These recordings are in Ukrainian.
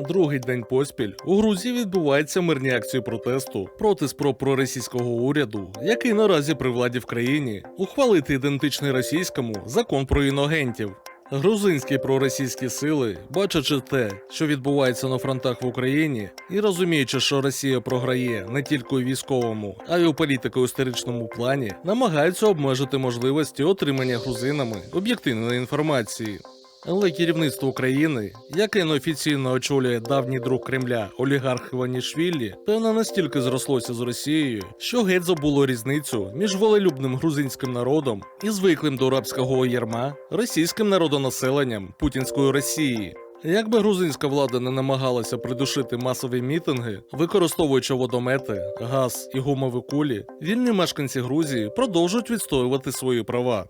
Другий день поспіль у Грузії відбуваються мирні акції протесту проти спроб проросійського уряду, який наразі при владі в країні, ухвалити ідентичний російському закон про іногентів. Грузинські проросійські сили, бачачи те, що відбувається на фронтах в Україні, і розуміючи, що Росія програє не тільки у військовому, а й у політико-історичному плані, намагаються обмежити можливості отримання грузинами об'єктивної інформації. Але керівництво країни, яке неофіційно очолює давній друг Кремля олігарх Іванішвілі, певно настільки зрослося з Росією, що геть забуло різницю між волелюбним грузинським народом і звиклим до рабського ярма російським народонаселенням путінської Росії. Якби грузинська влада не намагалася придушити масові мітинги, використовуючи водомети, газ і гумові кулі, вільні мешканці Грузії продовжують відстоювати свої права.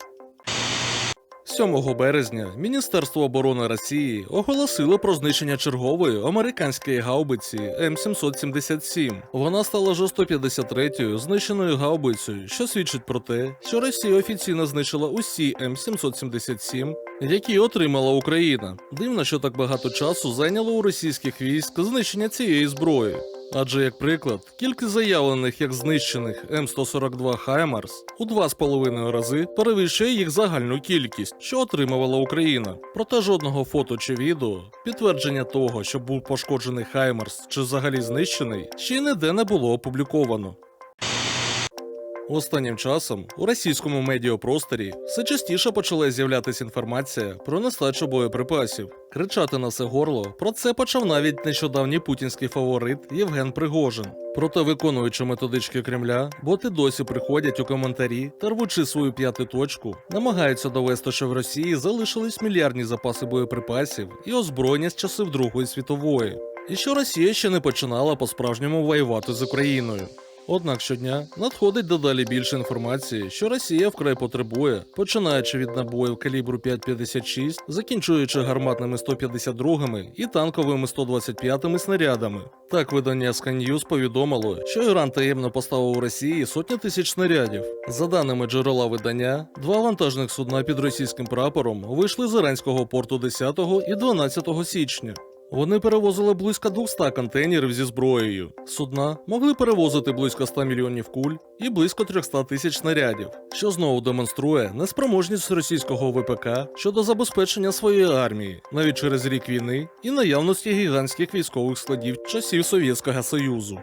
7 березня Міністерство оборони Росії оголосило про знищення чергової американської гаубиці М777. Вона стала вже 153-ю знищеною гаубицею, що свідчить про те, що Росія офіційно знищила усі М777, які отримала Україна. Дивно, що так багато часу зайняло у російських військ знищення цієї зброї. Адже, як приклад, кількість заявлених як знищених М142 Хаймарс у два з половиною рази перевищує їх загальну кількість, що отримувала Україна. Проте жодного фото чи відео, підтвердження того, що був пошкоджений Хаймарс чи взагалі знищений, ще й ніде не було опубліковано. Останнім часом у російському медіапросторі все частіше почала з'являтися інформація про нестачу боєприпасів. Кричати на все горло про це почав навіть нещодавній путінський фаворит Євген Пригожин. Проте, виконуючи методички Кремля, боти досі приходять у коментарі та рвучи свою п'яту точку, намагаються довести, що в Росії залишились мільярдні запаси боєприпасів і озброєння з часів Другої світової, і що Росія ще не починала по-справжньому воювати з Україною. Однак щодня надходить дедалі більше інформації, що Росія вкрай потребує, починаючи від набоїв калібру 5,56, закінчуючи гарматними 152 і танковими 125 снарядами. Так видання Sky News повідомило, що Іран таємно поставив у Росії сотні тисяч снарядів. За даними джерела видання, два вантажних судна під російським прапором вийшли з іранського порту 10 і 12 січня. Вони перевозили близько 200 контейнерів зі зброєю. Судна могли перевозити близько 100 мільйонів куль і близько 300 тисяч снарядів, що знову демонструє неспроможність російського ВПК щодо забезпечення своєї армії, навіть через рік війни і наявності гігантських військових складів часів Совєтського Союзу.